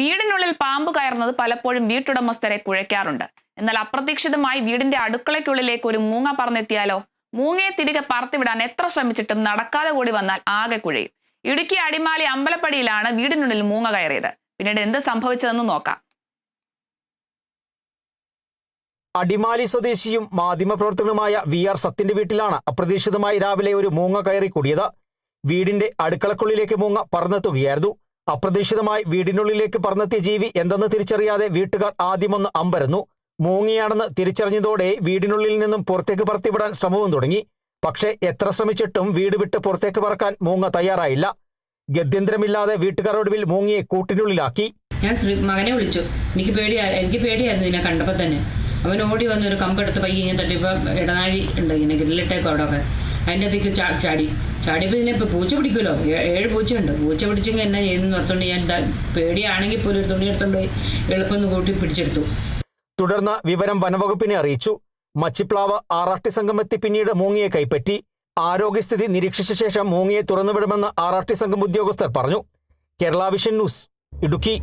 വീടിനുള്ളിൽ പാമ്പ് കയറുന്നത് പലപ്പോഴും വീട്ടുടമസ്ഥരെ കുഴയ്ക്കാറുണ്ട് എന്നാൽ അപ്രതീക്ഷിതമായി വീടിന്റെ അടുക്കളയ്ക്കുള്ളിലേക്ക് ഒരു മൂങ്ങ പറന്നെത്തിയാലോ? മൂങ്ങയെ തിരികെ പറത്തിവിടാൻ എത്ര ശ്രമിച്ചിട്ടും നടക്കാതെ കൂടി വന്നാൽ ആകെ കുഴയും. ഇടുക്കി അടിമാലി അമ്പലപ്പടിയിലാണ് വീടിനുള്ളിൽ മൂങ്ങ കയറിയത്. പിന്നീട് എന്ത് സംഭവിച്ചതെന്ന് നോക്കാം. അടിമാലി സ്വദേശിയും മാധ്യമപ്രവർത്തകനുമായ വി ആർ സത്യന്റെ വീട്ടിലാണ് അപ്രതീക്ഷിതമായി രാവിലെ ഒരു മൂങ്ങ കയറി കൂടിയത്. വീടിന്റെ അടുക്കളക്കുള്ളിലേക്ക് മൂങ്ങ പറന്നെത്തുകയായിരുന്നു. അപ്രതീക്ഷിതമായി വീടിനുള്ളിലേക്ക് പറന്നെത്തിയ ജീവി എന്തെന്ന് തിരിച്ചറിയാതെ വീട്ടുകാർ ആദ്യമൊന്ന് അമ്പരന്നു. മൂങ്ങിയാണെന്ന് തിരിച്ചറിഞ്ഞതോടെ വീടിനുള്ളിൽ നിന്നും പുറത്തേക്ക് പറത്തിവിടാൻ ശ്രമവും തുടങ്ങി. പക്ഷേ എത്ര ശ്രമിച്ചിട്ടും വീട് വിട്ട് പുറത്തേക്ക് പറക്കാൻ മൂങ്ങ തയ്യാറായില്ല. ഗത്യന്തരമില്ലാതെ വീട്ടുകാരോടുവിൽ മൂങ്ങിയെ കൂട്ടിനുള്ളിലാക്കി. ഞാൻ മകനെ വിളിച്ചു. എനിക്ക് പേടിയാ എനിക്ക് പേടിയായിരുന്നു ഇതിനെ കണ്ടപ്പോൾ തന്നെ. അവൻ ഓടി വന്ന് ഒരു കമ്പെടുത്ത് പയ്യെ ഇങ്ങനെ തട്ടിയപ്പോൾ ഇടനാഴി ഉണ്ട് ഇങ്ങനെ ഗ്രില്ലിട്ടേക്കും അവിടെ ഒക്കെ അതിന്റെ അകത്തേക്ക് ചാടി. ചാടിയപ്പോൾ ഇതിനെ ഇപ്പോൾ പൂച്ച പിടിക്കുമല്ലോ? ഏഴ് പൂച്ചയുണ്ട്. പൂച്ച പിടിച്ചെങ്കിൽ എന്നാ ചെയ്യുന്നു ഓർത്തുകൊണ്ട് ഞാൻ പേടിയാണെങ്കിൽ പോലും ഒരു തുണി എടുത്തോണ്ട് പോയി എളുപ്പം കൂട്ടി പിടിച്ചെടുത്തു. തുടർന്ന് വിവരം വനവകുപ്പിനെ അറിയിച്ചു. മച്ചിപ്ലാവ് ആറാട്ടി സംഘം എത്തി പിന്നീട് മൂങ്ങിയെ കൈപ്പറ്റി. ആരോഗ്യസ്ഥിതി നിരീക്ഷിച്ച ശേഷം മൂങ്ങിയെ തുറന്നുവിടുമെന്ന് ആറാട്ടി സംഘം ഉദ്യോഗസ്ഥർ പറഞ്ഞു. Kerala vision news Idukki.